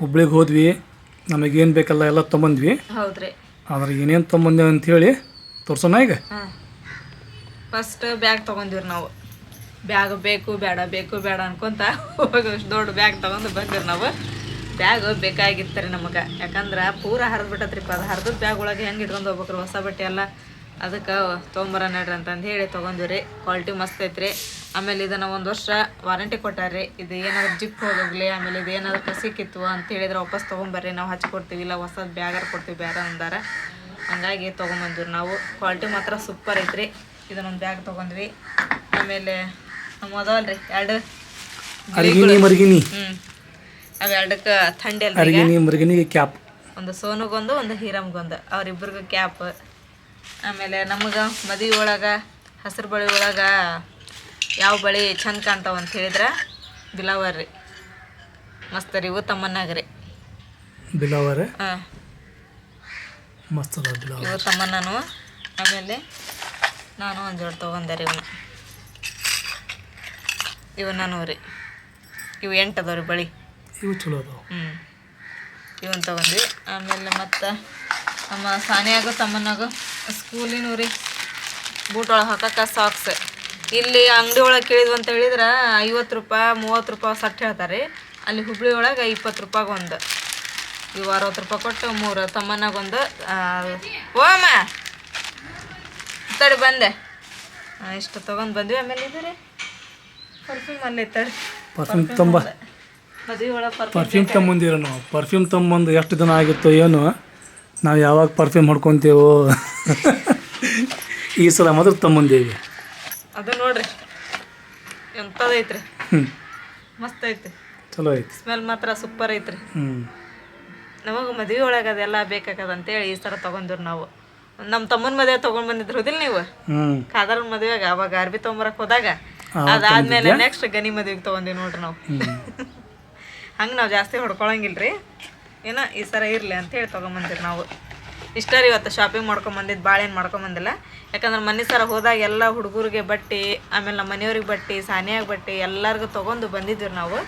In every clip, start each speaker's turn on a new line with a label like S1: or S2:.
S1: ಹುಬ್ಳಿಗೆ ಹೋದ್ವಿ ನಮಗೇನು ಬೇಕಲ್ಲ ಎಲ್ಲ ತೊಗೊಂಬಂದ್ವಿ.
S2: ಹೌದ್ರಿ.
S1: ಆದ್ರೆ ಏನೇನು ಅಂತ ಹೇಳಿ ತೋರ್ಸೋಣ ಈಗ.
S2: ಫಸ್ಟ್ ಬ್ಯಾಗ್ ತೊಗೊಂಡಿವ್ರಿ ನಾವು. ಬ್ಯಾಗ್ ಬೇಕು ಬೇಡ ಬೇಕು ಬೇಡ ಅನ್ಕೊಂತ ದೊಡ್ಡ ಬ್ಯಾಗ್ ತೊಗೊಂಡು ಬಂದಿರಿ ನಾವು. ಬ್ಯಾಗ್ ಬೇಕಾಗಿತ್ತು ನಮಗೆ. ಯಾಕಂದ್ರೆ ಪೂರ ಹರಿದು ಬಿಟ್ಟತ್ರಿಪ್ಪ ಅದು ಹರಿದ ಬ್ಯಾಗ್ ಒಳಗೆ ಹೆಂಗೆ ಇಟ್ಕೊಂಡು ಹೋಗ್ಬೇಕ್ರಿ ಹೊಸ ಬಟ್ಟೆ ಎಲ್ಲ. ಅದಕ್ಕೆ ತೊಗೊಂಬರ ನಡ್ರಿ ಅಂತಂದು ಹೇಳಿ ತೊಗೊಂಡಿವ್ರಿ ಕ್ವಾಲಿಟಿ ಮಸ್ತ್ ಐತ್ರಿ. ಆಮೇಲೆ ಇದನ್ನು ಒಂದು ವರ್ಷ ವಾರಂಟಿ ಕೊಟ್ಟಾರ್ರಿ. ಇದು ಏನಾದ್ರು ಜಿಪ್ ಹೋಗೋಗ್ಲಿ ಆಮೇಲೆ ಇದು ಏನಾದ್ರು ಕಸಿ ಕಿತ್ತು ಅಂತ ಹೇಳಿದ್ರೆ ವಾಪಸ್ ತೊಗೊಂಬರ್ರಿ. ನಾವು ಹಚ್ಕೊಡ್ತೀವಿ ಇಲ್ಲ ಹೊಸದು ಬ್ಯಾಗರ್ ಕೊಡ್ತೀವಿ ಬೇರೆ ಅಂದಾರ. ಹಂಗಾಗಿ ತೊಗೊಂಬಂದ್ವಿ ನಾವು. ಕ್ವಾಲಿಟಿ ಮಾತ್ರ ಸೂಪರ್ ಐತ್ರಿ. ಇದನ್ನೊಂದು ಬ್ಯಾಗ್ ತೊಗೊಂಡ್ವಿ. ಆಮೇಲೆ ನಮ್ಮ ರೀ ಎರಡು
S1: ಮರ್ಗಿನಿ
S2: ಹ್ಞೂ ಅವೆರಡಕ್ಕೆ ಥಂಡಿ
S1: ಅಲ್ಲ ಕ್ಯಾಪ್
S2: ಒಂದು ಸೋನುಗೊಂದು ಒಂದು ಹೀರಮ್ಗೊಂದು ಅವ್ರಿಬ್ರಿಗೂ ಕ್ಯಾಪ್ ಆಮೇಲೆ ನಮಗೆ ಮದುವೆ ಒಳಗೆ ಹಸಿರು ಬಳಿ ಒಳಗೆ ಯಾವ ಬಳಿ ಚಂದ ಕಾಣ್ತಾವ ಅಂತ ಹೇಳಿದ್ರೆ? ಬಿಲಾವರಿ ಮಸ್ತ್ ರೀ ಇವು ತಮ್ಮನ್ನಾಗ ರೀ.
S1: ಬಿಲಾವರಿ?
S2: ಹಾಂ.
S1: ಮಸ್ತ್ ಅದ ಬಿಲಾವ
S2: ಇವು ತಮ್ಮನೂ ಆಮೇಲೆ ನಾನು ಒಂದು ಜೋಡಿ ತೊಗೊಂಡೆ ರೀ ಇವನು. ಇವು ನಾನು ರೀ. ಇವು ಎಂಟು ಅದಾವ ರೀ ಬಳಿ.
S1: ಇವು ಚಲೋ ಅದಾವ.
S2: ಹ್ಞೂ ಇವನ್ ತಗೊಂಡ್ವಿ. ಆಮೇಲೆ ಮತ್ತು ನಮ್ಮ ಸಾನಿಯಾಗು ತಮ್ಮನಾಗು ಸ್ಕೂಲಿನೂ ರೀ. ಬೂಟ್ ಒಳಗೆ ಹಾಕಕ್ಕೆ ಸಾಕ್ಸ್ ಇಲ್ಲಿ ಅಂಗಡಿ ಒಳಗೆ ಕೇಳಿದ್ವು ಅಂತ ಹೇಳಿದ್ರೆ ಐವತ್ತು ರೂಪಾಯಿ ಮೂವತ್ತು ರೂಪಾಯಿ ಸಟ್ ಹೇಳ್ತಾರೆ. ಅಲ್ಲಿ ಹುಬ್ಳಿ ಒಳಗೆ ಇಪ್ಪತ್ತು ರೂಪಾಯಿಗೆ ಒಂದು. ಇವು ಅರವತ್ತು ರೂಪಾಯಿ ಕೊಟ್ಟು ಮೂರು ತಮ್ಮನಾಗೊಂದು ಓಮ ತಡಿ ಬಂದೆ. ಇಷ್ಟು ತೊಗೊಂಡು ಬಂದ್ವಿ. ಆಮೇಲೆ ಇದ್ರಿ. ಪರ್ಫ್ಯೂಮ್ ಅಲ್ಲಿ ತಡಿ
S1: ಪರ್ಫ್ಯೂಮ್ ತುಂಬ.
S2: ಮದುವೆ ಒಳಗೆ ಪರ್ಫ್ಯೂಮ್
S1: ತೊಗೊಂಬಂದಿರ ನಾವು. ಪರ್ಫ್ಯೂಮ್ ತಮ್ಮಂದು ಎಷ್ಟು ದಿನ ಆಗಿತ್ತು ಏನು ನಾವು ಯಾವಾಗ ಪರ್ಫ್ಯೂಮ್ ಹೊಡ್ಕೊತೇವೋ ಈ ಸಲ ಮಾತ್ರ ತೊಗೊಂಬಂದೇವಿ
S2: ಅದು ನೋಡ್ರಿ. ಎಂಥದೈತ್ರಿ ಮಸ್ತ್ ಐತಿ
S1: ಚಲೋ ಐತಿ
S2: ಸ್ಮೆಲ್ ಮಾತ್ರ ಸೂಪರ್ ಐತ್ರಿ. ನಮಗೆ ಮದುವೆ ಒಳಗೆ ಅದೆಲ್ಲ ಬೇಕಾಗದ ಅಂತೇಳಿ ಈ ಸರ ತಗೊಂಡ್ರು ನಾವು. ನಮ್ಮ ತಮ್ಮನ ಮದುವೆ ತಗೊಂಡ್ ಬಂದಿದ್ರು ಹೌದಿಲ್ಲ ನೀವು ಕಾದಲ್ ಮದುವೆಗೆ ಅವಾಗ ಅರ್ಬಿ ತೊಗೊಂಬರಕ್ಕೆ ಹೋದಾಗ ಅದಾದ್ಮೇಲೆ ನೆಕ್ಸ್ಟ್ ಗನಿ ಮದುವೆಗೆ ತೊಗೊಂಡಿವಿ ನೋಡ್ರಿ ನಾವು. ಹಂಗೆ ನಾವು ಜಾಸ್ತಿ ಹೊಡ್ಕೊಳಂಗಿಲ್ರಿ. ಏನೋ ಈ ಸರ ಇರಲಿ ಅಂತೇಳಿ ತೊಗೊಂಬಂದಿರಿ ನಾವು. ಇಷ್ಟ ರೀ ಇವತ್ತು ಶಾಪಿಂಗ್ ಮಾಡ್ಕೊಂಬಂದಿದ್ದು ಏನು ಮಾಡ್ಕೊಂಬಂದಿಲ್ಲ ಯಾಕಂದ್ರೆ ಮನೆ ಸರ ಹೋದಾಗ ಎಲ್ಲ ಹುಡುಗರಿಗೆ ಬಟ್ಟೆ, ಆಮೇಲೆ ನಮ್ಮ ಮನೆಯವ್ರಿಗೆ ಬಟ್ಟೆ, ಸಾನಿಯಾಗ ಬಟ್ಟೆ ಎಲ್ಲರಿಗೂ ತೊಗೊಂಡು ಬಂದಿದ್ವಿ ನಾವು.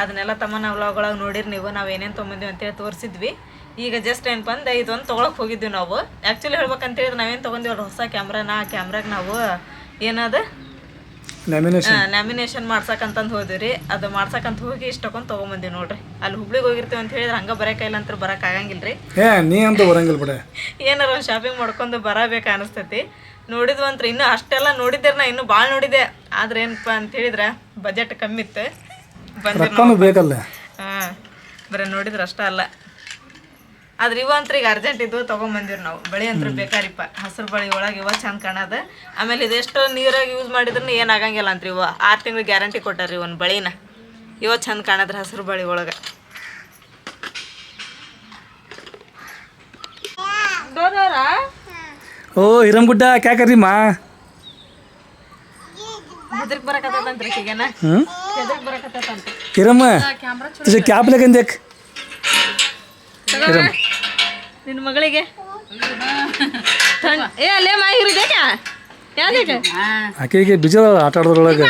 S2: ಅದನ್ನೆಲ್ಲ ತಮ್ಮನ ವ್ಲಾಗೊಳಗೆ ನೋಡಿರಿ ನೀವು, ನಾವು ಏನೇನು ತೊಗೊಂಡಿದ್ವಿ ಅಂತೇಳಿ ತೋರಿಸಿದ್ವಿ. ಈಗ ಜಸ್ಟ್ ಏನಪ್ಪ ಅಂದ್ರೆ ಇದೊಂದು ತೊಗೊಳಕ್ಕೆ ಹೋಗಿದ್ವಿ ನಾವು. ಆ್ಯಕ್ಚುಲಿ ಹೇಳ್ಬೇಕಂತೇಳಿದ್ರೆ ನಾವೇನು ತೊಗೊಂಡಿವ್ರು ಹೊಸ ಕ್ಯಾಮ್ರಾನ ಆ ಕ್ಯಾಮ್ರಾಗ ನಾವು ಏನದ?
S1: ಲ್ಯಾಮಿನೇಷನ್
S2: ಮಾಡ್ಸಕಂತಂದು ರೀ. ಅದು ಮಾಡ್ಸಕಂತ ಹೋಗಿ ಇಷ್ಟಕ್ಕೊಂದು ತೊಗೊಂಬಂದಿವಿ ನೋಡ್ರಿ. ಅಲ್ಲಿ ಹುಬ್ಳಿಗೆ ಹೋಗಿರ್ತೀವಿ ಅಂತ ಹೇಳಿದ್ರೆ ಹಂಗೆ ಇಲ್ಲ ಅಂತ ಬರಕ್ ಆಗಂಗಿಲ್ಲ ರೀ.
S1: ಏ ನೀ ಅಂತ ಬರಂಗಿಲ್ಲ ಬಿಡ.
S2: ಏನಾರ ಒಂದು ಶಾಪಿಂಗ್ ಮಾಡ್ಕೊಂಡು ಬರಬೇಕು ಅನಿಸ್ತೈತಿ. ಅಂತ ಇನ್ನೂ ಅಷ್ಟೆಲ್ಲ ನೋಡಿದ್ದೆ ನಾ ಇನ್ನೂ ಭಾಳ ನೋಡಿದೆ ಆದ್ರೆ ಏನಪ್ಪ ಅಂತ ಹೇಳಿದ್ರೆ ಬಜೆಟ್ ಕಮ್ಮಿ ಇತ್ತು. ಬಂದ್ರೆ
S1: ಬೇಕಲ್ಲ.
S2: ಹಾಂ ಬರೀ ನೋಡಿದ್ರೆ ಅಷ್ಟ ಅಲ್ಲ. ಆದ್ರೆ ಇವ ಅಂತ್ರ ಈಗ ಅರ್ಜೆಂಟ್ ಇದ್ದು ತೊಗೊಂಬಂದಿವ್ರಿ ನಾವು ಬಳಿ ಅಂತ್ರ ಬೇಕಾರಿಪ್ಪ ಹಸಿರು ಬಳಿ ಒಳಗೆ ಇವ ಚಂದ ಕಾಣದ ಆಮೇಲೆ ಇದೆಷ್ಟು ನೀರಾಗ ಯೂಸ್ ಮಾಡಿದ್ರು ಏನಾಗಂಗಿಲ್ಲ ಅಂತ್ರಿ ಇವ ಆರು ತಿಂಗಳು ಗ್ಯಾರಂಟಿ ಕೊಟ್ಟಾರ್ರಿ ಒಂದು ಬಳಿನ ಇವ ಚಂದ ಕಾಣದ್ರಿ ಹಸಿರು ಬಳಿ ಒಳಗೆ
S1: ಓ ಹಿರಂಗುಡ್ಡ ಕ್ಯಾಕರಿ ಮಾ
S2: ಹೆದ್ರಿಕ್ ಬರಕತ್ತಂತ್ರಿ ಈಗೇನ
S1: ಹ್ಞೂ
S2: ಹೆದ್ರಿಕ್ ಬರಕತ್ತಂತ
S1: ಹಿರಮ್ಮ तुझे क्या लगन देख
S2: ನಿನ್ನ ಮಗಳಿಗೆ ಥಂಡ್ ಏ ಅಲ್ಲೇ ಮಾಹಿರಿ ದೇಕ ಯಾವ್ದಕ್ಕೆ
S1: ಆಕೆಗೆ ಬಿಜ ಆಟ ಆಡೋದ್ರೊಳಗೆ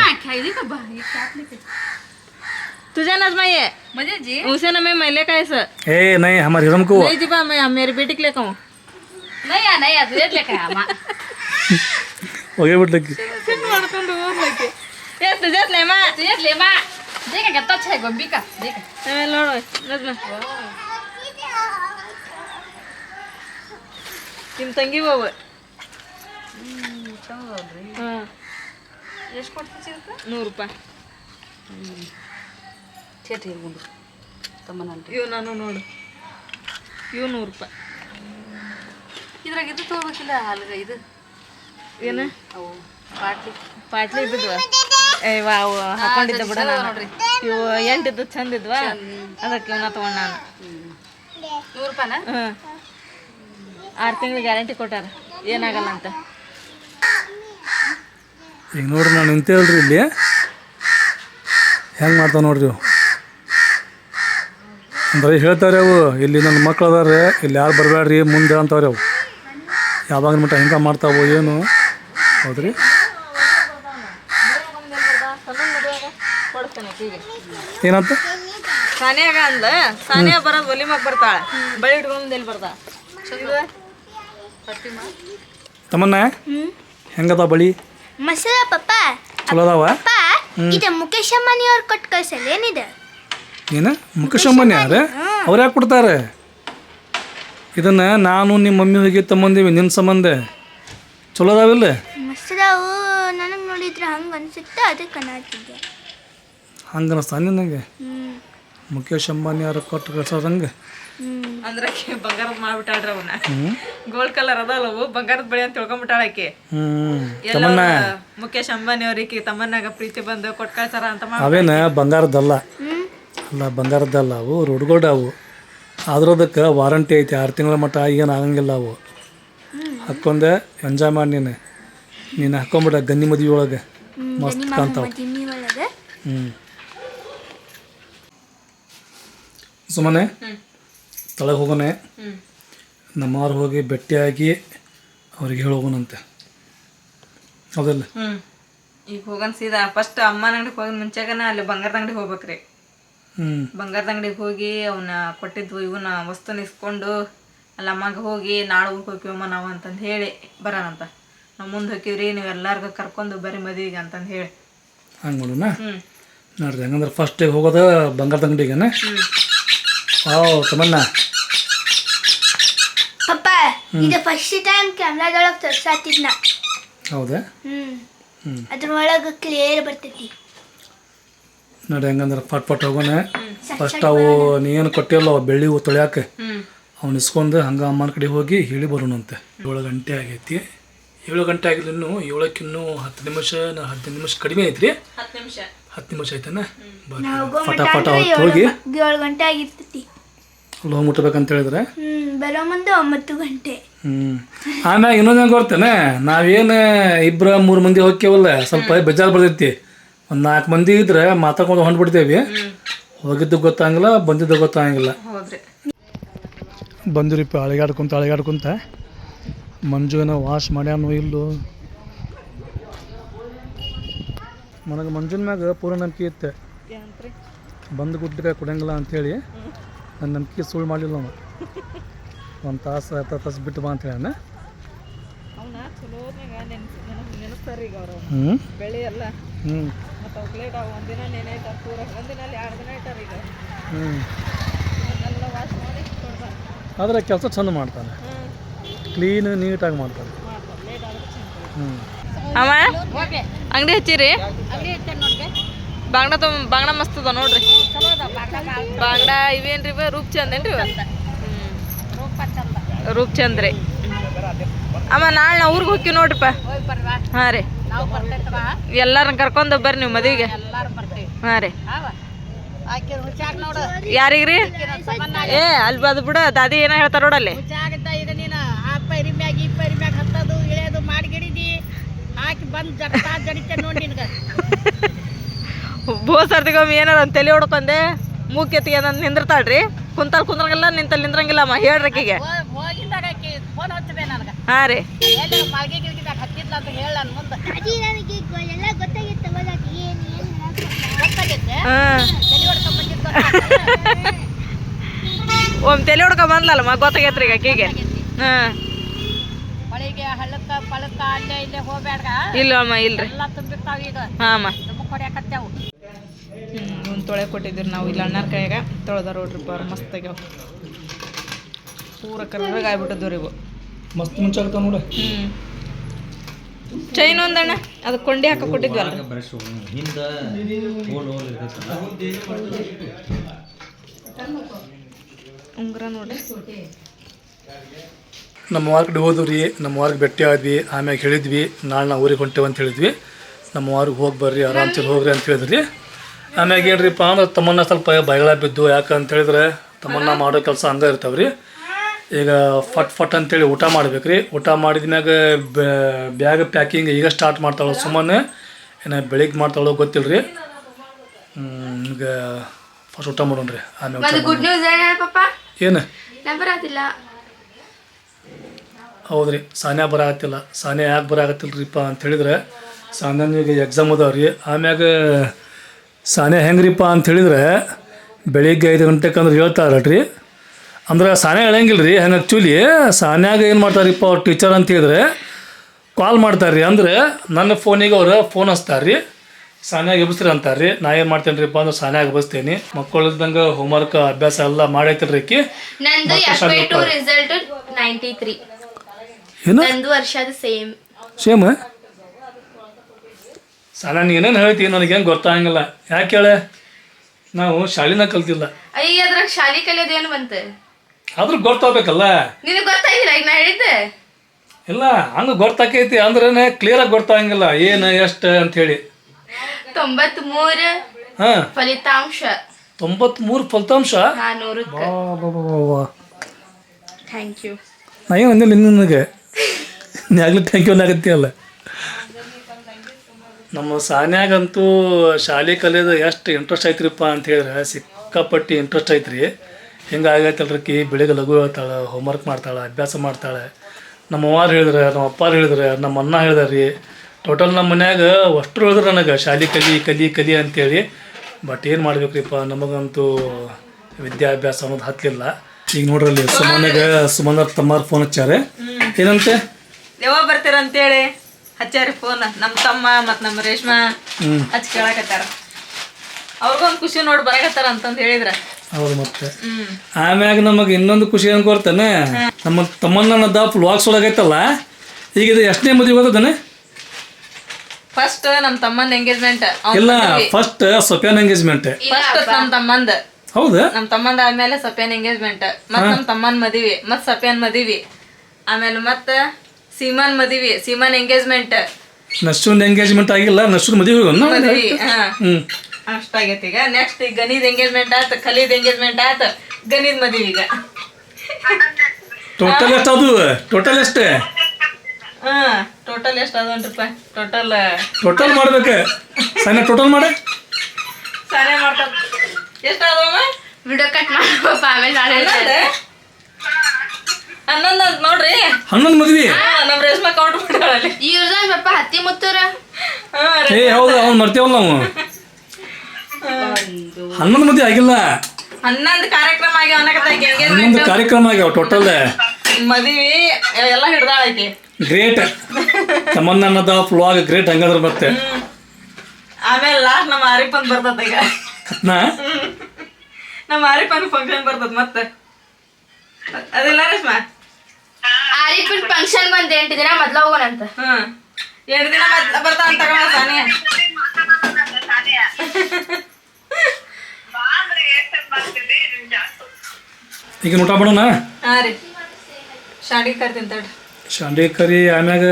S2: तुझ्या नाच माही है
S3: मजे जी
S2: उसे ना मैं मैले काय सर
S1: ए नहीं हमारे हिरम को
S2: नहीं जी बा मैं मेरी बेटी के लिए कहूँ
S3: नहीं या नहीं या तुझे लेके आया माँ
S1: ಹೋಗೇ ಬಿಡ್ಲಿಕ್ಕೆ
S2: ಮಾಡ್ಕೊಂಡು ಹೋಗ್ಲಿಕ್ಕೆ ಏ ತುಜಾತ್ ಲೇಮ
S3: तुझे ले माँ देखा कितना अच्छा है गोभी का देखा
S2: ಆಮೇಲೆ ನೋಡು ನೋಡ್ನ ನಿಮ್ಮ ತಂಗಿ ಬಾವು ಹಾಂ.
S3: ಎಷ್ಟು ಕೊಡ್ತೀವಿ
S2: ನೂರು ರೂಪಾಯಿ.
S3: ಚೇಟ್ ಹಿಡ್ಕೊಂಡು ತಮ್ಮನಂಟಿ.
S2: ಇವು ನಾನು ನೋಡು. ಇವು ನೂರು ರೂಪಾಯಿ.
S3: ಇದ್ರಾಗ ಇದು ತೊಗೋಬೇಕಿಲ್ಲ ಹಾಲ್ಗ ಇದು?
S2: ಏನು?
S3: ಅವು ಪಾಟ್ಲಿ.
S2: ಪಾಟ್ಲಿ ಇದ್ದಿದ್ವ ಏ ವಾ ಅವು ಹಾಕೊಂಡಿದ್ದೆ ಬಿಡ ನೋಡ್ರಿ. ಇವು ಎಂಟಿದ್ದು ಚಂದಿದ್ವಾ ಅದಕ್ಕೆ ಇವನ್ನ ತಗೊಂಡು ನಾನು.
S3: ನೂರು ರೂಪಾಯಿನ?
S2: ಹ್ಞೂ ಆರು ತಿಂಗಳು ಗ್ಯಾರಂಟಿ ಕೊಟ್ಟಾರ. ಏನಾಗಲ್ಲ ಅಂತ.
S1: ಈಗ ನೋಡ್ರಿ ನಾನು ನಿಂತೇಳ್ರಿ ಇಲ್ಲಿ. ಹೆಂಗೆ ಮಾಡ್ತಾವೆ ನೋಡ್ರಿ ಅಂದ್ರೆ ಬರೀ ಹೇಳ್ತಾರೆ ಅವು ಇಲ್ಲಿ ನನ್ನ ಮಕ್ಳು ಅದಾರೆ ಇಲ್ಲಿ ಯಾರು ಬರಬೇಡ್ರಿ ಮುಂದೆ ಅಂತವ್ರೆ ಅವು ಯಾವಾಗ ಮಟ್ಟ ಹೆಂಗೆ ಮಾಡ್ತಾವು ಏನು? ಹೌದ್ರಿ? ಏನಂತ?
S2: ಸಾನ್ಯಾಗ ಅಂದ ಸಾನಿಯಾ ಬರೋದು ಒಲಿ ಬರ್ತಾಳೆ ಬರ್ತಾಳ. ಬಳಿ ಇಟ್ಕೊಂಡು ಎಲ್ಲಿ ಬರ್ತಾಳ
S1: ತಮ್ಮನ್ನ ಹೆಂಗದ ಬಳಿ?
S4: ಮಸಾಲ ಪಪ್ಪ.
S1: ಚಲೋ ಅದಾವ
S4: ಅಪ್ಪ ಇದು ಮುಖೇಶ್ ಅಂಬಾನಿ ಅವ್ರು ಕೊಟ್ಟು ಕಳ್ಸಲ್ಲ ಏನಿದೆ?
S1: ಏನು? ಮುಖೇಶ್ ಅಂಬಾನಿ ಯಾರು ಅವ್ರು ಯಾಕೆ ಕೊಡ್ತಾರೆ? ಇದನ್ನು ನಾನು ನಿಮ್ಮ ಮಮ್ಮಿ ಹೋಗಿ ತಮ್ಮಂದೀವಿ ನಿನ್ನ ಸಂಬಂಧ. ಚಲೋ ಅದಾವಿಲ್ಲ
S4: ಮಸಾಲವು ನನಗೆ ನೋಡಿದ್ರೆ ಹಂಗೆ ಅನಿಸುತ್ತೆ ಅದಕ್ಕೆ ಅನ್ನತ್ತಿದ್ದೆ
S1: ಹಂಗೆ ಅನಿಸ್ತಾನೆ ನನಗೆ? ಮುಖೇಶ್ ಅಂಬಾನಿ ಯಾರು ಕೊಟ್ಟು ಕಳ್ಸೋದಂಗೆ?
S2: ಅಂದ್ರೆ ಬಂಗಾರದ ಮಾಡ್ಬಿಟ್ಟಾಳ್ರಿ ಅವನ್ನ ಗೋಲ್ಡ್ ಕಲರ್ ಅದಾವಲ್ಲವು ಬಂಗಾರದ ಬಳಿ ಅಂತ ತಿಳ್ಕೊಂಬಿಟ್ಟಾಳ ಆಕಿ.
S1: ಹ್ಞೂ
S2: ಎಲ್ಲ ಮುಖೇಶ್ ಅಂಬಾನಿ ಅವ್ರಿಗೆ ತಮ್ಮನ್ನಾಗ ಪ್ರೀತಿ ಬಂದು ಕೊಟ್ಟು ಕಳ್ಸಾರ ಅಂತ
S1: ಅವೇನ
S4: ಬಂಗಾರದಲ್ಲ
S1: ಅಲ್ಲ ಬಂಗಾರದಲ್ಲ ಅವು ರೋಡ್ಗೋಲ್ಡ್ ಅವು. ಅದಕ್ಕೆ ವಾರಂಟಿ ಐತಿ ಆರು ತಿಂಗಳ ಮಟ್ಟ ಏನು ಆಗಂಗಿಲ್ಲ ಅವು. ಹಾಕ್ಕೊಂಡೆ ಎಂಜಾಯ್ ಮಾಡಿ ನೀನು. ನೀನು ಹಾಕ್ಕೊಂಬಿಡ ಗನ್ನಿ ಮದುವೆ ಒಳಗೆ. ಮಸ್ತ್ ಕಾಣ್ತಾವ. ಹ್ಞೂ ಸುಮ್ಮನೆ ತಳಗೆ ಹೋಗೋಣ ನಮ್ಮವ್ರು ಹೋಗಿ ಭೇಟಿಯಾಗಿ ಅವ್ರಿಗೆ ಹೇಳೋಗೋಣಂತೆ ಹೌದಲ್ಲ?
S2: ಹ್ಮ್. ಈಗ ಹೋಗನ್ ಸೀದಾ ಫಸ್ಟ್ ಅಮ್ಮನ ಅಂಗಡಿಗೆ ಹೋಗಿ ಮುಂಚೆಗನ ಅಲ್ಲಿ ಬಂಗಾರದ ಅಂಗಡಿಗೆ ಹೋಗ್ಬೇಕ್ರಿ.
S1: ಹ್ಞೂ
S2: ಬಂಗಾರದ ಅಂಗಡಿಗೆ ಹೋಗಿ ಅವನ್ನ ಕೊಟ್ಟಿದ್ವು ಇವನ್ನ ವಸ್ತುನ ಇಸ್ಕೊಂಡು ಅಲ್ಲಿ ಅಮ್ಮಗ ಹೋಗಿ ನಾಳೆ ಊರಿಗೆ ಹೋಗ್ತೀವಮ್ಮ ನಾವು ಅಂತಂದು ಹೇಳಿ ಬರೋಣಂತ ನಾವು ಮುಂದೆ ಹೋಗ್ತೀವ್ರಿ ನೀವು ಎಲ್ಲರಿಗೂ ಕರ್ಕೊಂಡು ಬರ್ರಿ ಮದುವೆಗೆ ಅಂತಂದು ಹೇಳಿ.
S1: ಹಂಗೆ ಮಾಡೋಣ
S2: ಹ್ಞೂ
S1: ನೋಡ್ರಿ ಹಂಗಂದ್ರೆ ಫಸ್ಟಿಗೆ ಹೋಗೋದ ಬಂಗಾರದ ಅಂಗಡಿಗೆನ? ವಾವ್ ತಮನ್ನ
S4: ಪಪ್ಪ ಇದು ಫಸ್ಟ್ ಟೈಮ್ ಕ್ಯಾಮ್ರಾದೊಳಗೆ ನಾ
S1: ಹೌದಾ?
S4: ಹ್ಮ್.
S1: ಹ್ಞೂ
S4: ಅದ್ರೊಳಗೆ ಕ್ಲಿಯರ್ ಬರ್ತೈತಿ
S1: ನೋಡಿ ಹೆಂಗಂದ್ರೆ ಪಟ್ ಪಟ್ ಹೋಗೋಣ ಫಸ್ಟ್ ಅವು ನೀನು ಕೊಟ್ಟಿಲ್ಲ ಅವು ಬೆಳ್ಳಿ ಹೂ ತೊಳ್ಯಾಕೆ. ಅವನು ಇಸ್ಕೊಂಡು ಹಂಗೆ ಅಮ್ಮನ ಕಡೆ ಹೋಗಿ ಹೇಳಿ ಬರೋಣಂತೆ. ಏಳು ಗಂಟೆ ಆಗೈತಿ. ಏಳು ಗಂಟೆ ಆಗಿಲ್ಲೂ ಇನ್ನೂ ಏಳಕ್ಕಿನ್ನೂ ಹತ್ತು ನಿಮಿಷ ನಾ ಹದಿನೈದು ನಿಮಿಷ ಕಡಿಮೆ ಐತ್ರಿ.
S2: ಹತ್ತು ನಿಮಿಷ.
S1: ಹತ್ತು ನಿಮಿಷ ಐತನ ಫಟಾಫಟ
S4: ನಾವು
S1: ಪಟ ಪಟ ಹೋಗಿ.
S4: ಏಳು ಗಂಟೆ ಆಗಿರ್ತೈತಿ.
S1: ಹೋಗಿ ಅಂತ ಹೇಳಿದ್ರೆ?
S4: ಬರೋ ಮುಂದೆ ಒಂಬತ್ತು ಗಂಟೆ.
S1: ಹ್ಞೂ ಆಮ್ಯಾಗ ಇನ್ನೊಂದು ಹೆಂಗೆ ಗೊತ್ತೇನೆ? ನಾವೇನು ಇಬ್ಬರು ಮೂರು ಮಂದಿ ಹೋಗ್ತೇವಲ್ಲ ಸ್ವಲ್ಪ ಬೇಜಾರು ಬರ್ತೈತಿ. ಒಂದು ನಾಲ್ಕು ಮಂದಿ ಇದ್ರೆ ಮಾತಾಡ್ಕೊಂಡು ಹೊಂಟ್ಬಿಡ್ತೇವಿ. ಹೋಗಿದ್ದು ಗೊತ್ತಾಗಂಗಿಲ್ಲ ಬಂದಿದ್ದು ಗೊತ್ತಾಗಂಗಿಲ್ಲ. ಬಂದಿರಿಪ್ಪ ಅಳಿಗಾಡ್ಕೊಂತ ಅಳಿಗಾಡ್ಕೊಂತ. ಮಂಜು ಏನೋ ವಾಶ್ ಮಾಡ್ಯಾನೋ ಇಲ್ಲೋ. ನನಗೆ ಮಂಜುನ ಮ್ಯಾಗ ಪೂರ್ಣ ನಂಬಿಕೆ ಇತ್ತೆ. ಬಂದು ಗುಡ್ಡಕ್ಕೆ ಕೊಡಂಗಿಲ್ಲ ಅಂಥೇಳಿ ನನ್ನ ನಂಬಿಕೆ ಸುಳ್ಳು ಮಾಡಲಿಲ್ಲ ಅವನು. ಒಂದು ತಾಸು ಹತ್ತು ತಾಸು ಬಿಟ್ಟು ಬಾ ಅಂತ ಹೇಳ ಹ್ಞೂ
S2: ಬೆಳೆ ಎಲ್ಲ.
S1: ಹ್ಞೂ
S2: ಮತ್ತು ಅವ್ಕೆ ಲೇಟ್ ಒಂದಿನ ಪೂರ ಒಂದಿನ ಎರಡು ದಿನ ಈಗ.
S1: ಹ್ಞೂ
S2: ಅದನ್ನೆಲ್ಲ ವಾಶ್ ಮಾಡಿ ಕೊಡ್ತಾರೆ
S1: ಆದರೆ ಕೆಲಸ ಚಂದ ಮಾಡ್ತಾನೆ. ಕ್ಲೀನ್ ನೀಟಾಗಿ ಮಾಡ್ತಾನೆ. ಹ್ಞೂ
S2: ಅವ? ಅಂಗಡಿ ಹಚ್ಚಿರಿ? ಬಾಂಗ್ಡ ತೊಗೊಂಡ್ ಬಾಂಗ್ಡ ಮಸ್ತ್ ಅದ ನೋಡ್ರಿ. ಬಾಂಗ್ಡ ಇವೇನ್ರಿ ಇವ? ರೂಪ್ ಚಂದ್ ಏನ್ರಿ ಇವ? ರೂಪ್ ಚಂದ್ ರೀ ಅಮ್ಮ ನಾಳೆ ನಾವು ಊರಿಗೆ ಹೋಗ್ತೀವಿ ನೋಡ್ರಿಪ್ಪ. ಹಾಂ ರೀ. ಎಲ್ಲಾರನ್ನ ಕರ್ಕೊಂಡು ಬರ್ರಿ ನೀವು ಮದುವೆಗೆ. ಹಾಂ ರೀ. ಯಾರಿಗ್ರಿ ಏ ಅಲ್ಲಿ ಬದ್ ಬಿಡು. ದಾದಿ ಏನ ಹೇಳ್ತಾರ ನೋಡಲ್ಲಿ
S3: ಹಾಕಿ ಬಂದು ಜಡ್ತಾ ಜಡಿತ ನೋಡಿ ನಿನ್ಗೆ.
S2: ಭೂ ಸರ್ತಿಗೊಮ್ಮೆ ಏನಾರ ಒಂದು ತಲೆ ಹೊಡ್ಕೊಂಡೆ ಮೂಕೆತ್ತಿಗೆ ನಾನು ನಿಂದಿರ್ತಾಳ್ರಿ ಕುಂತಲ್ ಕುಂದ್ರಂಗಿಲ್ಲ ನಿಂತಲ್ಲಿ ನಿಂದ್ರಂಗಿಲ್ಲ ಅಮ್ಮ ಹೇಳ್ರಕ್ಕಿಗೆ
S3: ಹೋಗಿದ್ದಾಗ ಆಕಿ ಫೋನ್ ಹಚ್ಚಿದೆ ನನಗೆ
S2: ಹಾಂ ರೀ ಒಮ್ಮೆ ತಲೆ ಹೊಡ್ಕೊಂಡ್ ಬಂದ್ಲಲ್ಲಮ್ಮ ಗೊತ್ತಾಗೈತ್ರಿ ಈಗ ಆಕಿಗೆ ಹಾಂ
S3: ಮಳೆಗೆ ಹಳ್ಳಕ್ಕ ಪಳಕ್ಕ ಅಲ್ಲೇ ಇಲ್ಲೇ ಹೋಗ್ಬೇಡ್ಗ
S2: ಇಲ್ಲ ಅಮ್ಮ ಇಲ್ರಿ
S3: ಎಲ್ಲ ತುಂಬಿರ್ತಾವ ಈಗ
S2: ಹಾಂ ಅಮ್ಮ ತೊಳೆ ಕೊಟ್ಟಿದ್ದೀರಿ ನಾವು. ಇಲ್ಲಿ ಅಣ್ಣರ ಕೈಯಾಗ ತೊಳೆದಾರ ನೋಡ್ರಿ ಬರ್ ಮಸ್ತ್ ಆಗ್ಯಾವ. ಪೂರ ಕರ್ರಗೆ ಆಗ್ಬಿಟ್ಟದ್ದು ರೀ ಇವು.
S1: ಮಸ್ತ್ ಮುಂಚೆ ಆಗ್ತಾವ ನೋಡು.
S2: ಹ್ಞೂ ಚೈನ್ ಒಂದಣ್ಣ ಅದು ಕೊಂಡಿ ಹಾಕ ಕೊಟ್ಟಿದ್ವಲ್ಲ. ಉಂಗುರ ನೋಡ್ರಿ
S1: ನಮ್ಮ ವಾರ ಕಡೆ ಹೋದ್ವಿ ರೀ. ನಮ್ಮ ವಾರ್ಗೆ ಭೇಟಿ ಆದ್ವಿ. ಆಮ್ಯಾಗ ಹೇಳಿದ್ವಿ ನಾಳೆ ನಾವು ಊರಿಗೆ ಹೊಂಟೇವಂತ ಅಂತ ಹೇಳಿದ್ವಿ. ನಮ್ಮ ವಾರ್ಗೆ ಹೋಗಿ ಬರ್ರಿ ಆರಾಮ್ ಚಲ್ ಹೋಗ್ರಿ ಅಂತ ಹೇಳಿದ್ರಿ. ಆಮ್ಯಾಗ ಏನ್ರಿಪ್ಪ ಅಂದ್ರೆ ತಮ್ಮನ್ನ ಸ್ವಲ್ಪ ಬಯಗಳ ಬಿದ್ದು ಯಾಕೆ ಅಂತ ಹೇಳಿದ್ರೆ ತಮ್ಮನ್ನ ಮಾಡೋ ಕೆಲಸ ಹಂಗೆ ರೀ ಈಗ ಫಟ್ ಫಟ್ ಅಂತೇಳಿ ಊಟ ಮಾಡ್ಬೇಕ್ರಿ. ಊಟ ಮಾಡಿದ್ಮ್ಯಾಗ ಬ್ಯಾಗ್ ಪ್ಯಾಕಿಂಗ್ ಈಗ ಸ್ಟಾರ್ಟ್ ಮಾಡ್ತಾಳೋ ಸುಮ್ಮನೆ ಏನ ಬೆಳಿಗ್ಗೆ ಮಾಡ್ತಾಳೋ ಗೊತ್ತಿಲ್ಲ ರೀ ಈಗ ಫಸ್ಟ್ ಊಟ ಮಾಡೋಣ.
S4: ರೀ ಆಮೇಲೆ ಏನು
S1: ಹೌದ್ರಿ ಸಾನ್ಯಾ ಬರಾಗತ್ತಿಲ್ಲ ಸಾನ್ಯಾ ಯಾಕೆ ಬರಾಕತ್ತಿಲ್ರಿಪ್ಪ ಅಂತ ಹೇಳಿದ್ರೆ ಸಾನ್ಯಾನಿಗೆ ಎಕ್ಸಾಮ್ ಅದಾವ ರೀ ಆಮ್ಯಾಗ ಸಾನ್ಯಾ ಹೆಂಗ್ರಿಪ್ಪ ಅಂತ ಹೇಳಿದ್ರೆ ಬೆಳಿಗ್ಗೆ ಐದು ಗಂಟೆಗೆ ಅಂದ್ರೆ ಹೇಳ್ತಾರಲ್ರಿ. ಅಂದ್ರೆ ಸಾನೆ ಹೇಳಂಗಿಲ್ಲ ರೀ ಹಂಗೆ ಆ್ಯಕ್ಚುಲಿ ಸಾನ್ಯಾಗ ಏನು ಮಾಡ್ತಾರಿಪ್ಪ ಅವ್ರು ಟೀಚರ್ ಅಂತ ಹೇಳಿದ್ರೆ ಕಾಲ್ ಮಾಡ್ತಾರೆ ರೀ ಅಂದ್ರೆ ನನ್ನ ಫೋನಿಗೆ ಅವ್ರು ಫೋನ್ ಹಚ್ತಾರೆ ರೀ ಸಾನ್ಯಾಗ ಎಬ್ಸ್ರಿ ಅಂತಾರೆ ರೀ ನಾ ಏನು ಮಾಡ್ತೇನೆ ರೀಪ್ಪ ಅಂದ್ರೆ ಸಾನ್ಯಾಗ ಎಬ್ಬಿಸ್ತೇನೆ ಹೋಮ್ ಹೋಮ್ವರ್ಕ್ ಅಭ್ಯಾಸ ಎಲ್ಲ ಮಾಡೈತಿ
S5: ನಂದು. ರಿಸಲ್ಟ್ ನೈಂಟಿ ತ್ರೀ ನಂದು ವರ್ಷದ ಸೇಮ್
S1: ಸೇಮ್ ಸಾನ್ಯಾ ನೀ ಏನೇನು ಹೇಳ್ತಿ ನನಗೇನು ಗೊತ್ತಾಗಂಗಿಲ್ಲ. ಯಾಕೆ ಹೇಳ ನಾವು ಶಾಲಿನ ಕಲ್ತಿಲ್ಲ.
S5: ಅಯ್ಯ ಅದ್ರಾಗ ಶಾಲಿ ಕಲಿಯೋದು ಏನು ಬಂತ?
S1: ಆದ್ರೂ ಗೊತ್ತಾಗಬೇಕಲ್ಲ.
S5: ನಿನಗೆ ಗೊತ್ತಾಗಿಲ್ಲ ಈಗ ನಾ ಹೇಳಿದ್ದೆ?
S1: ಇಲ್ಲ ಹಂಗೆ ಗೊತ್ತಾಕೈತಿ ಅಂದ್ರೆ ಕ್ಲಿಯರಾಗಿ ಗೊತ್ತಾಗಂಗಿಲ್ಲ. ಏನು ಎಷ್ಟು ಅಂಥೇಳಿ
S5: ತೊಂಬತ್ ಮೂರು
S1: ಹಾಂ.
S5: ಫಲಿತಾಂಶ.
S1: ತೊಂಬತ್ಮೂರು ಫಲಿತಾಂಶ?
S5: ಹಾ ನೂರಕ್ಕೆ ಥ್ಯಾಂಕ್ ಯು
S1: ನಾ ಏನು ಅಂದಿಲ್ಲ ನಿನ್ನ ನನಗೆ? ನೀ ಆಗ್ಲಿ ಥ್ಯಾಂಕ್ ಯು ಅನ್ನಾಗತ್ತೀಯಲ್ಲ ನಮ್ಮ ಸಾನ್ಯಾಗಂತೂ ಶಾಲೆ ಕಲಿಯೋದು ಎಷ್ಟು ಇಂಟ್ರೆಸ್ಟ್ ಐತ್ರಿಪ್ಪ ಅಂತ ಹೇಳಿದ್ರೆ ಸಿಕ್ಕಾಪಟ್ಟಿ ಇಂಟ್ರೆಸ್ಟ್ ಐತ್ರಿ. ಹಿಂಗೆ ಆಗೈತಲ್ರಕ್ಕಿ ಬೆಳಿಗ್ಗೆ ಲಘು ಹೇಳ್ತಾಳೆ ಹೋಮ್ವರ್ಕ್ ಮಾಡ್ತಾಳೆ ಅಭ್ಯಾಸ ಮಾಡ್ತಾಳೆ. ನಮ್ಮ ಅವ್ವಾರು ಹೇಳಿದ್ರೆ ನಮ್ಮ ಅಪ್ಪಾರು ಹೇಳಿದ್ರೆ ನಮ್ಮ ಅಣ್ಣ ಹೇಳಿದಾರೆ ರೀ ಟೋಟಲ್ ನಮ್ಮ ಮನ್ಯಾಗ ಅಷ್ಟು ಹೇಳಿದ್ರು ನನಗೆ ಶಾಲೆ ಕಲಿ ಕಲಿ ಕಲಿ ಅಂತೇಳಿ. ಬಟ್ ಏನು ಮಾಡ್ಬೇಕ್ರಿಪ್ಪ ನಮಗಂತೂ ವಿದ್ಯಾಭ್ಯಾಸ ಅನ್ನೋದು ಹತ್ತಲಿಲ್ಲ ಈಗ ನೋಡ್ರಲ್ಲಿ ಸುಮನೆಗೆ ಸುಮನ್ ತಮ್ಮಾರ್ ಫೋನ್ ಹಚ್ಚಾರೆ ಏನಂತೆ?
S2: ಯಾವಾಗ ಬರ್ತೀರ ಅಂತೇಳಿ? ಹಚ್ಚಾರಿ ಫೋನ್ ನಮ್ಮ ತಮ್ಮ ಮತ್ತು ನಮ್ಮ ರೇಷ್ಮಾ. ಹಚ್ಚಿ ಕೇಳಕತ್ತಾರ. ಅವ್ರಿಗೊಂದು ಖುಷಿ ನೋಡಿ ಬರಕತ್ತಾರ ಅಂತಂದು ಹೇಳಿದ್ರ.
S1: ಹೌದು ಮತ್ತೆ. ಆಮ್ಯಾಗ ನಮಗೆ ಇನ್ನೊಂದು ಖುಷಿ ಏನು ಕೊಡ್ತಾನೆ ನಮ್ಮ ದಪ್ಪ ವ್ಲಾಗ್ಸ್ ಒಳಗೈತಲ್ಲ ಈಗ ಇದು ಎಷ್ಟನೇ ಮದುವೆ ಗೊತ್ತದಾನೆ?
S2: ಫಸ್ಟ್ ನಮ್ಮ ತಮ್ಮನ ಎಂಗೇಜ್ಮೆಂಟ್
S1: ಇಲ್ಲ ಫಸ್ಟ್ ಸೊಪ್ಯಾನ್ ಎಂಗೇಜ್ಮೆಂಟ್
S2: ಫಸ್ಟ್ ನಮ್ಮ ತಮ್ಮಂದ.
S1: ಹೌದು?
S2: ನಮ್ಮ ತಮ್ಮಂದ ಆಮೇಲೆ ಸಪ್ಯಾನ್ ಎಂಗೇಜ್ಮೆಂಟ್ ಮತ್ ನಮ್ಮ ತಮ್ಮನ ಮದುವೆ ಮತ್ ಸಪ್ಯಾನ್ ಮದಿವಿ. ಆಮೇಲೆ ಮತ್ತ ಸೀಮಾನ್ ಮದುವೆ ಸೀಮಾನ್ ಎಂಗೇಜ್ಮೆಂಟ್
S1: ನಶ್ವನ್ ಎಂಗೇಜ್ಮೆಂಟ್ ಆಗಿಲ್ಲ ನಶ್ವನ್ ಮದುವೆ ಹೋಗೋಣ
S2: ಮದಿವಿ ಹಾ.
S1: ಹ್ಞೂ
S2: ಅಷ್ಟಾಗೈತಿ ಈಗ. ನೆಕ್ಸ್ಟ್ ಈಗ ಗಣಿದ ಎಂಗೇಜ್ಮೆಂಟ್ ಆತ ಖಲೀದ್ ಎಂಗೇಜ್ಮೆಂಟ್ ಆತ ಗಣಿದ ಮದುವೆ ಈಗ.
S1: ಟೋಟಲ್ ಎಷ್ಟು ಅದು? ಟೋಟಲ್ ಎಷ್ಟು?
S2: ಹಾ ಟೋಟಲ್ ಎಷ್ಟು ಅದೊಂಟ್ರಪ್ಪ ಟೋಟಲ್
S1: ಟೋಟಲ್ ಮಾಡ್ಬೇಕು. ಸಣ್ಣ ಟೋಟಲ್ ಮಾಡ.
S2: ಸಣ್ಣ ಮಾಡ್ತಾರ ಎಷ್ಟು ಅದಮ್ಮ
S5: ವಿಡಿಯೋ ಕಟ್ ಮಾಡ್ಬೇಕು ಆಮೇಲೆ ನಾಳೆ
S2: ಹನ್ನೊಂದು ಅಂತ ನೋಡ್ರಿ.
S1: ಹನ್ನೊಂದು ಮದ್ವಿ?
S2: ಹಾ ನಮ್ಮ ರೇಷ್ಮಾ ಕೌಂಟ್ ಮಾಡ್ಯಾಳಲ್ಲಿ
S5: ಇವ್ರದ ಪಪ್ಪ ಹತ್ತಿ ಮುತ್ತೂರ?
S2: ಹಾ
S1: ಏ ಹೌದು ಅವ್ನು ಮರ್ತೇವಲ್ಲ ನಾವು. ಹನ್ನೊಂದು ಮದ್ವಿ ಆಗಿಲ್ಲ?
S2: ಹನ್ನೊಂದು ಕಾರ್ಯಕ್ರಮ ಆಗ್ಯಾವ ಅನ್ನಕತ್ತಾಗ
S1: ಹನ್ನೊಂದು
S2: ಎಂಗೇಜ್ಮೆಂಟ್
S1: ಕಾರ್ಯಕ್ರಮ ಆಗ್ಯಾವ ಟೋಟಲ್
S2: ಮದ್ವಿ ಎಲ್ಲ ಹಿಡ್ದಾಳ ಆಕಿ
S1: ಗ್ರೇಟ್ ತಮ್ಮಣ್ಣನದ ಫ್ಲಾಗ್ ಗ್ರೇಟ್ ಹಂಗಂದ್ರೆ ಮತ್ತೆ.
S2: ಆಮೇಲೆ ಲಾಸ್ಟ್ ನಮ್ಮ ಆರಿಫನ್ ಬರ್ತದ ಈಗ.
S1: ಕತ್ನಾ
S2: ನಮ್ಮ ಆರಿಫನ್ ಫಂಕ್ಷನ್ ಬರ್ತದ ಮತ್ತೆ. ಅದಿಲ್ಲ ರೇಷ್ಮಾ?
S5: ಆರಿಫಿನ್ ಫಂಕ್ಷನ್ ಬಂದ್ ಎಂಟು ದಿನ ಮೊದ್ಲ ಹೋಗೋಣಂತ.
S2: ಹ್ಮ್. ಎರಡು ದಿನ ಮೊದ್ಲ ಬರ್ತಾ ಅಂತ ಸಾನಿಯ.
S1: ಈಗ ಊಟ ಮಾಡೋಣ?
S2: ಹಾ ರೀ. ಶಾಂಡಿಗೆ ಕರ್ತೀನಿ ತಡ್ರಿ.
S1: ಶಾಂಡಿ ಕರಿ ಆಮ್ಯಾಗ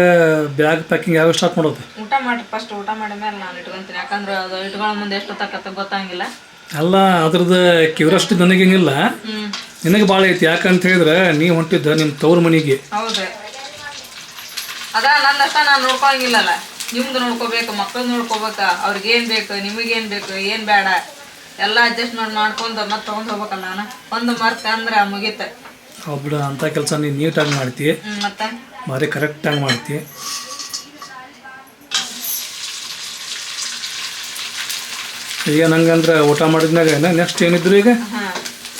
S1: ಬ್ಯಾಗ್ ಪ್ಯಾಕಿಂಗ್ ಯಾವ ಸ್ಟಾರ್ಟ್ ಮಾಡೋದು?
S2: ಊಟ ಮಾಡಿ ಫಸ್ಟ್ ಊಟ ಮಾಡಿದ ಮೇಲೆ ನಾನು ಇಟ್ಕೊಂತೀನಿ. ಯಾಕಂದ್ರೆ ಅದು ಇಟ್ಕೊಳ್ಳೋ ಮುಂದೆ ಎಷ್ಟು ತಕ್ಕತ್ತ ಗೊತ್ತಾಗಿಲ್ಲ.
S1: ಅಲ್ಲ ಅದ್ರದ್ದು ಕ್ಯೂರಿಯಾಸಿಟಿ ನನಗೆ
S2: ಹ್ಮ್.
S1: ನಿನಗೆ ಭಾಳ ಐತಿ ಯಾಕಂತ ಹೇಳಿದ್ರೆ ನೀ ಹೊಂಟಿದ್ದ ನಿಮ್ಮ ತವ್ರ ಮನೆಗೆ.
S2: ಹೌದು. ಅದ ನಂದಷ್ಟ ನಾನು ನೋಡ್ಕೊಳಂಗಿಲ್ಲಲ್ಲ. ನಿಮ್ದು ನೋಡ್ಕೋಬೇಕು ಮಕ್ಕಳು ನೋಡ್ಕೋಬೇಕು ಅವ್ರಿಗೆ ಏನ್ ಬೇಕು ನಿಮಗೇನು ಬೇಕು ಏನು ಬೇಡ. ಎಲ್ಲ ಅಡ್ಜಸ್ಟ್ಮೆಂಟ್ ಮಾಡ್ಕೊಂಡು ಮತ್ತೆ ತೊಗೊಂಡು ಹೋಗ್ಬೇಕಲ್ಲ ನಾನು. ಒಂದು ಮರ್ತ ಅಂದ್ರೆ ಮುಗೀತ.
S1: ಒಬ್ಬಡ ಅಂಥ ಕೆಲಸ ನೀನು ನೀಟಾಗಿ ಮಾಡ್ತಿ.
S2: ಮತ್ತೆ?
S1: ಭಾರಿ ಕರೆಕ್ಟಾಗಿ ಮಾಡ್ತಿ. ಈಗ ನಂಗಂದ್ರೆ ಊಟ ಮಾಡಿದ್ಮ್ಯಾಗ ನೆಕ್ಸ್ಟ್ ಏನಿದ್ರು ಈಗ?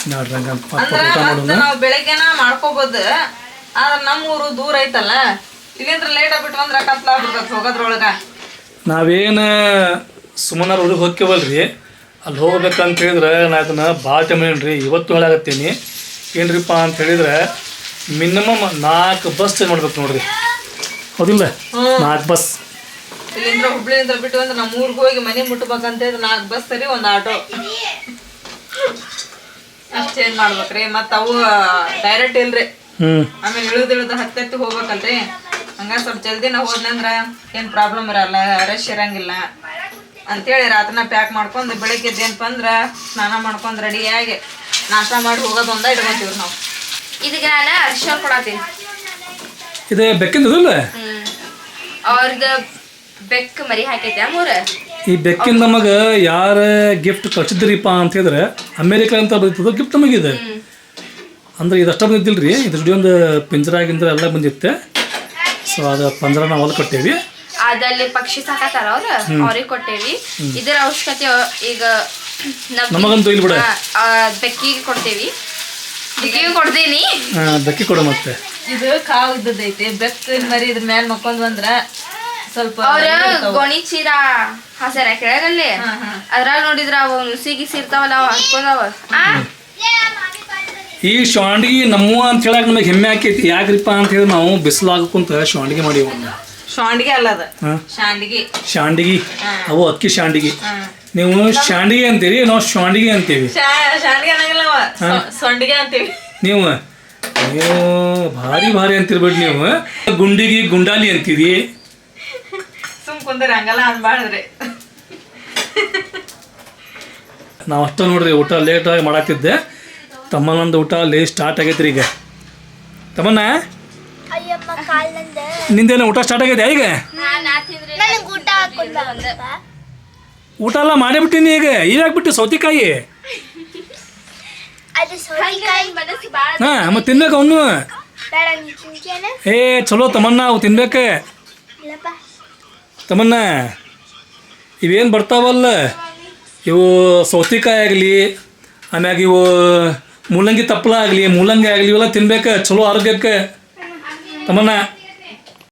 S2: ಹಾ
S1: ನೋಡ್ರಿ ಹಂಗಂತ
S2: ಅಂದ್ರ ಮತ್ತೆ ನಾವು ಬೆಳಗ್ಗೆನ ಮಾಡ್ಕೋಬೋದು. ಆದ್ರೆ ನಮ್ಮ ಊರು ದೂರ ಐತಲ್ಲ ಇಲ್ಲಿಂದ್ರ ಲೇಟ್ ಆಗ್ಬಿಟ್ರು ಅಂದ್ರೆ ಕತ್ಲ ಹೋಗೋದ್ರೊಳಗ.
S1: ನಾವೇನು ಸುಮ್ಮನಾರು ಊರಿಗೆ ಹೋಗ್ಕೇವಲ್ರಿ ಅಲ್ಲಿ ಹೋಗ್ಬೇಕಂತ ಹೇಳಿದ್ರೆ ನಾ ಅದನ್ನ ಭಾಳ ಟೈಮ್ ರೀ ಇವತ್ತು ಹೇಳಾಗತ್ತೀನಿ ಏನ್ರಿಪ್ಪ ಅಂತ ಹೇಳಿದ್ರೆ ಮಿನಿಮಮ್ ನಾಲ್ಕು ಬಸ್ ಚೇಂಜ್ ಮಾಡ್ಬೇಕು ನೋಡ್ರಿ. ಹೌದಿಲ್ಲ? ನಾಲ್ಕು ಬಸ್
S2: ಇಲ್ಲಿಂದ್ರ ಹುಬ್ಳಿಯಿಂದ ಬಿಟ್ಟು ಅಂದ್ರೆ ನಮ್ಮ ಊರಿಗೆ ಹೋಗಿ ಮನೆ ಮುಟ್ಬೇಕಂತ ಹೇಳಿದ್ರೆ ನಾಲ್ಕು ಬಸ್ ಸರಿ ಒಂದು ಆಟೋ ಅಷ್ಟು ಚೇಂಜ್ ಮಾಡ್ಬೇಕ್ರಿ? ಮತ್ತು ಅವು ಡೈರೆಕ್ಟ್ ಇಲ್ರಿ.
S1: ಹ್ಞೂ
S2: ಆಮೇಲೆ ಇಳಿದು ಇಳಿದು ಹತ್ತೆತ್ತು ಹೋಗ್ಬೇಕಲ್ರಿ? ಹಂಗ ಸ್ವಲ್ಪ ಜಲ್ದಿ ನಾ ಹೋದ್ನಂದ್ರ ಏನು ಪ್ರಾಬ್ಲಮ್ ಇರಲ್ಲ ರಶ್ ಇರಂಗಿಲ್ಲ. ಅಂತೇಳಿ ರಾತ್ರಿನ ಪ್ಯಾಕ್ ಮಾಡ್ಕೊಂಡು ಬೆಳಗ್ಗೆ ಏನಪ್ಪ ಅಂದ್ರೆ ಸ್ನಾನ ಮಾಡ್ಕೊಂಡು ರೆಡಿಯಾಗಿ ನಾಷ್ಟ ಮಾಡಿ ಹೋಗೋದೊಂದ ಇಟ್ಕೊಂತೀವಿ ನಾವು.
S5: ಇದೀಗ ನಾನು ಅರ್ಶಿನ ಕೊಡತ್ತೀನಿ.
S1: ಇದು ಬೆಕ್ಕಿಂದದಿಲ್ಲ
S5: ಹ್ಮ್. ಅವ್ರದ ಬೆಕ್ಕ ಮರಿ ಹಾಕೈತೆ ಮೂರ
S1: ಈ ಬೆಕ್ಕಿನ ನಮಗೆ ಯಾರ ಗಿಫ್ಟ್ ಕಳ್ಸಿದ್ರಿಪ್ಪ ಅಂತ ಹೇಳಿದ್ರೆ ಅಮೇರಿಕಾ ಅಂತ ಬಂದಿತ್ತು ಗಿಫ್ಟ್ ನಮಗಿದೆ. ಅಂದ್ರೆ ಇದಷ್ಟ ಬಂದಿದ್ದಿಲ್ಲ ರೀ ಇದ್ರ ಒಂದು ಪಿಂಜರ ಗಿಂಜರ ಎಲ್ಲ ಬಂದಿತ್ತೆ. ಸೊ ಅದು ಪಂಜರ ನಾವು ಹೊಲ ಕೊಟ್ಟೇವಿ.
S5: ಅದಲ್ಲಿ ಪಕ್ಷಿ ಸಾಕತ್ತಾರ ಅವ್ರ? ಅವ್ರಿಗೆ ಕೊಟ್ಟೇವಿ. ಇದರ ಅವಶ್ಯಕತೆ ಈಗ
S1: ನಮಗಂತೂ ಇಲ್ಲಿ ಬಿಡ.
S5: ಆ, ಬೆಕ್ಕಿಗೆ ಕೊಡ್ತೇವಿ. ಬೆಕ್ಕಿಗೆ ಕೊಡ್ತೀನಿ.
S1: ಬೆಕ್ಕಿ ಕೊಡು ಮತ್ತೆ.
S2: ಇದು ಕಾವು ಇದ್ದದೈತೆ ಬೆಕ್ಕ ಮರಿ ಇದ್ರ ಮ್ಯಾಲ ಮಕ್ಕೊಂಡ್ ಬಂದ್ರ ಸ್ವಲ್ಪ
S5: ಅವ್ರ ಗೋಣಿ ಚೀರ ಕೆಳಗಲ್ಲಿ
S2: ಹಾ, ಹಾ.
S5: ಅದ್ರಾಗ ನೋಡಿದ್ರ ಅವ ನುಸಿ ಗಿಸಿ ಇರ್ತಾವಲ್ಲ ಅವ ಹಾಕೊಂಡವ
S1: ಈ ಶಾಂಡ್ಗಿ ನಮ್ಮವ ಅಂತ ಹೇಳಕ್ ನಮಗೆ ಹೆಮ್ಮೆ ಆಕೈತಿ. ಯಾಕ್ರಿಪ್ಪ ಅಂತ ಹೇಳಿ ನಾವು ಬಿಸಿಲಾಗಕ್ಕಂತ ಶಾಂಡ್ಗಿ ಮಾಡೀವಿ.
S2: ಶಾಂಡ್ಗೆ ಅಲ್ಲ ಅದ. ಶಾಂಡ್ಗಿ
S1: ಶಾಂಡ್ಗಿ ಅವು ಅಕ್ಕಿ ಶಾಂಡ್ಗಿ ನೀವು ಶಾಂಡ್ಗಿ ಅಂತೀರಿ ನಾವು ಶಾಂಡ್ಗಿ ಅಂತೀವಿ.
S2: ಶಾಂಡ್ಗೆ ಅನ್ನಂಗಿಲ್ಲ ಸೊಂಡಿಗೆ ಅಂತೀವಿ.
S1: ನೀವು ನೀವು ಭಾರಿ ಭಾರಿ ಅಂತಿರ್ಬೇಡಿ ನೀವು. ಗುಂಡಿಗಿ ಗುಂಡಾಲಿ ಅಂತೀರಿ
S2: ಕುಂದ್ರ ಹಂಗಲ್ಲ ಅನ್ಬಾರ್ದ್ರಿ
S1: ನಾವು ಅಷ್ಟ ನೋಡ್ರಿ ಊಟ ಲೇಟಾಗಿ ಮಾಡಾಕ್ತಿದ್ದೆ. ತಮ್ಮನೊಂದು ಊಟ ಲೇಟ್ ಸ್ಟಾರ್ಟ್ ಆಗೈತ್ರಿ ಈಗ.
S4: ನಂದ.
S1: ನಿಂದೇನು ಊಟ ಸ್ಟಾರ್ಟ್ ಆಗೈತೆ ಈಗ?
S4: ನನಗೆ ಊಟ
S1: ಎಲ್ಲ ಮಾಡಿಬಿಟ್ಟಿನಿ ಈಗ. ಈಗ ಹಾಕ್ಬಿಟ್ಟು ಸೌತಿಕಾಯಿ. ಹಾ ಮತ್ತೆ ತಿನ್ಬೇಕು ಅವನು. ಏ ಚಲೋ ತಮ್ಮನ್ನ ಅವು ತಿನ್ಬೇಕು.
S4: ಇಲ್ಲಪ್ಪ.
S1: ತಮ್ಮನ್ನ, ಇವೇನು ಬರ್ತಾವಲ್ಲ? ಇವು ಸೌತಿಕಾಯಿ ಆಗಲಿ, ಆಮ್ಯಾಗ ಇವು ಮೂಲಂಗಿ ತಪ್ಪಲ ಆಗಲಿ, ಮೂಲಂಗಿ ಆಗಲಿ ಇವೆಲ್ಲ ತಿನ್ಬೇಕು, ಚಲೋ ಆರೋಗ್ಯಕ್ಕೆ. ತಮ್ಮನ್ನ